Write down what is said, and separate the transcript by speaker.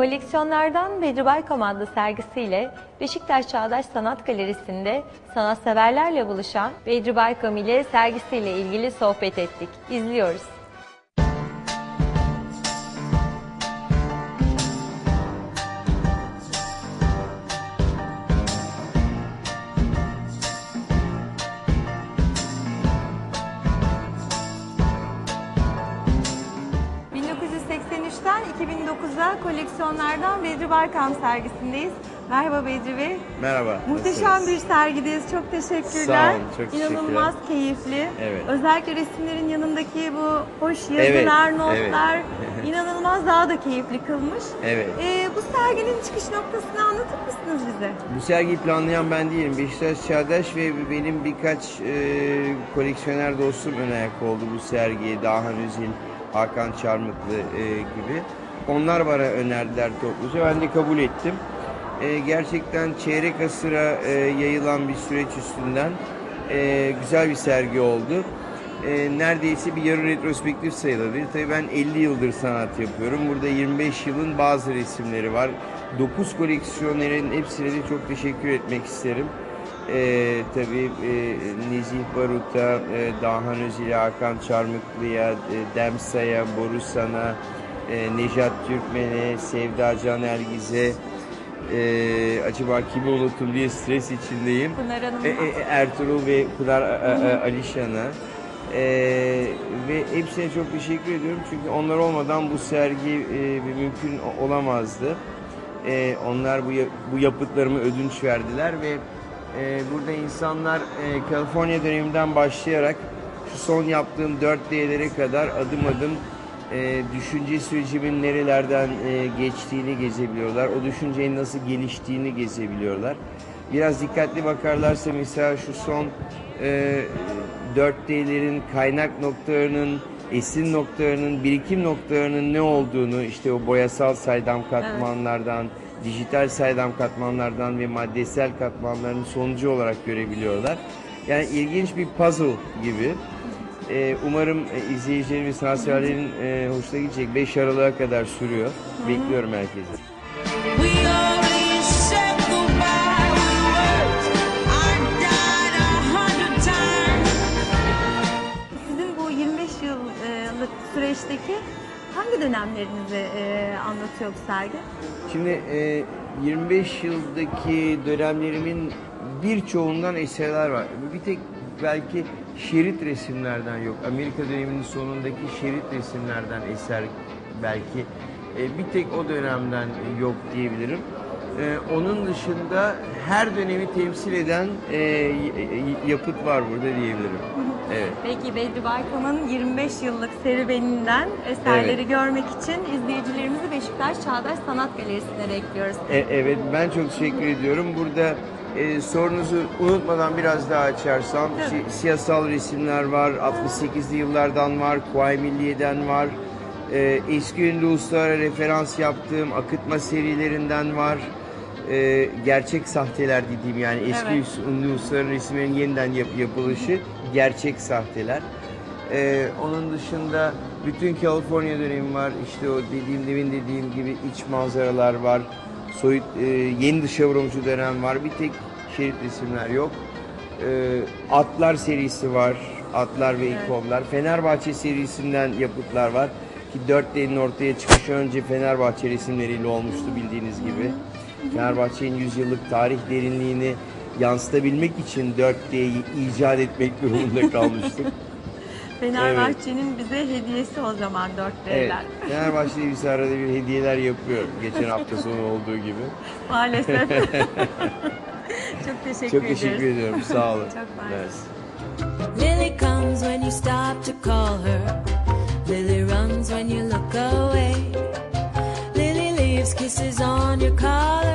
Speaker 1: Koleksiyonlardan Bedri Baykam adlı sergisiyle Beşiktaş Çağdaş Sanat Galerisi'nde sanatseverlerle buluşan Bedri Baykam ile sergisiyle ilgili sohbet ettik. İzliyoruz. ...1983'ten 2009'a koleksiyonlardan Bedri Baykam sergisindeyiz. Merhaba Bedri Bey.
Speaker 2: Merhaba.
Speaker 1: Muhteşem
Speaker 2: nasılsınız?
Speaker 1: bir sergideyiz. Çok teşekkürler.
Speaker 2: Sağ olun, çok teşekkürler.
Speaker 1: İnanılmaz keyifli.
Speaker 2: Evet.
Speaker 1: Özellikle resimlerin yanındaki bu hoş yazılar,
Speaker 2: Evet,
Speaker 1: notlar
Speaker 2: evet.
Speaker 1: inanılmaz daha da keyifli kılmış.
Speaker 2: Evet.
Speaker 1: Ee, bu serginin çıkış noktasını anlatır mısınız bize?
Speaker 2: Bu sergiyi planlayan ben değilim. Beşiktaş Çağdaş ve benim birkaç e, koleksiyoner dostum ön ayak oldu bu sergiye. Dahan Özil, Hakan Çarmıklı e, gibi. Onlar bana önerdiler topluca. Ben de kabul ettim. E, gerçekten çeyrek asıra e, yayılan bir süreç üstünden e, güzel bir sergi oldu. E, neredeyse bir yarı retrospektif sayılabilir. Tabii ben 50 yıldır sanat yapıyorum. Burada 25 yılın bazı resimleri var. 9 koleksiyonerin hepsine de çok teşekkür etmek isterim. E, tabii e, Nezih Barut'a, e, Dahan Özil'e, Hakan Çarmıklı'ya, e, Demsa'ya, Borusan'a, e, Nejat Türkmen'e, Sevda Can Ergiz'e, e, acaba kimi unuttum diye stres içindeyim.
Speaker 1: Pınar Hanım.
Speaker 2: E, e, Ertuğrul ve Pınar e, e, Alişan'a. E, ve hepsine çok teşekkür ediyorum çünkü onlar olmadan bu sergi e, mümkün olamazdı. E, onlar bu bu yapıtlarımı ödünç verdiler ve e, burada insanlar e, California döneminden başlayarak şu son yaptığım 4D'lere kadar adım adım e, düşünce sürecimin nerelerden e, geçtiğini gezebiliyorlar. O düşüncenin nasıl geliştiğini gezebiliyorlar. Biraz dikkatli bakarlarsa mesela şu son e, 4D'lerin kaynak noktalarının, esin noktalarının, birikim noktalarının ne olduğunu işte o boyasal saydam katmanlardan, dijital saydam katmanlardan ve maddesel katmanların sonucu olarak görebiliyorlar. Yani ilginç bir puzzle gibi. Ee, umarım e, izleyicilerin ve sanatseverlerin e, hoşuna gidecek. 5 Aralık'a kadar sürüyor. Bekliyorum herkesi.
Speaker 3: We always said goodbye with words. I died a hundred times.
Speaker 1: Sizin bu 25 yıllık süreçteki hangi dönemlerinizi e, anlatıyor bu sergi?
Speaker 2: Şimdi e, 25 yıldaki dönemlerimin birçoğundan eserler var. Bir tek belki şerit resimlerden yok. Amerika döneminin sonundaki şerit resimlerden eser belki. E, bir tek o dönemden yok diyebilirim. E, onun dışında her dönemi temsil eden e, yapıt var burada diyebilirim. Evet.
Speaker 1: Peki Bedri Baykam'ın 25 yıllık serüveninden eserleri
Speaker 2: Evet.
Speaker 1: görmek için izleyicilerimizi Beşiktaş Çağdaş Sanat Galerisi'ne bekliyoruz.
Speaker 2: E, evet ben çok teşekkür ediyorum. Burada e, sorunuzu unutmadan biraz daha açarsam si- siyasal resimler var, 68'li yıllardan var, Kuvayi Milliye'den var. E, eski ünlü ustalara referans yaptığım akıtma serilerinden var. E, gerçek sahteler dediğim yani eski
Speaker 1: Evet.
Speaker 2: ünlü ustaların resimlerinin yeniden yap- yapılışı gerçek sahteler. Ee, onun dışında bütün California dönemi var. İşte o dediğim demin dediğim gibi iç manzaralar var. Soyut e, yeni dışa vurumcu dönem var. Bir tek şerit resimler yok. Ee, Atlar serisi var. Atlar ve ikonlar. Fenerbahçe serisinden yapıtlar var. Ki 4D'nin ortaya çıkışı önce Fenerbahçe resimleriyle olmuştu bildiğiniz gibi. Fenerbahçe'nin 100 yıllık tarih derinliğini yansıtabilmek için 4D'yi icat etmek durumunda kalmıştık.
Speaker 1: Fenerbahçe'nin bize hediyesi o zaman 4
Speaker 2: Evet.
Speaker 1: D'ler.
Speaker 2: Fenerbahçe bir arada bir hediyeler yapıyor. Geçen hafta sonu olduğu gibi.
Speaker 1: Maalesef. Çok teşekkür
Speaker 2: Çok
Speaker 1: ediyoruz.
Speaker 2: teşekkür ediyorum. Sağ olun.
Speaker 1: Çok mersi.
Speaker 2: Mersi.
Speaker 3: Lily comes when you stop to call her. Lily runs when you look away. Lily leaves kisses on your collar.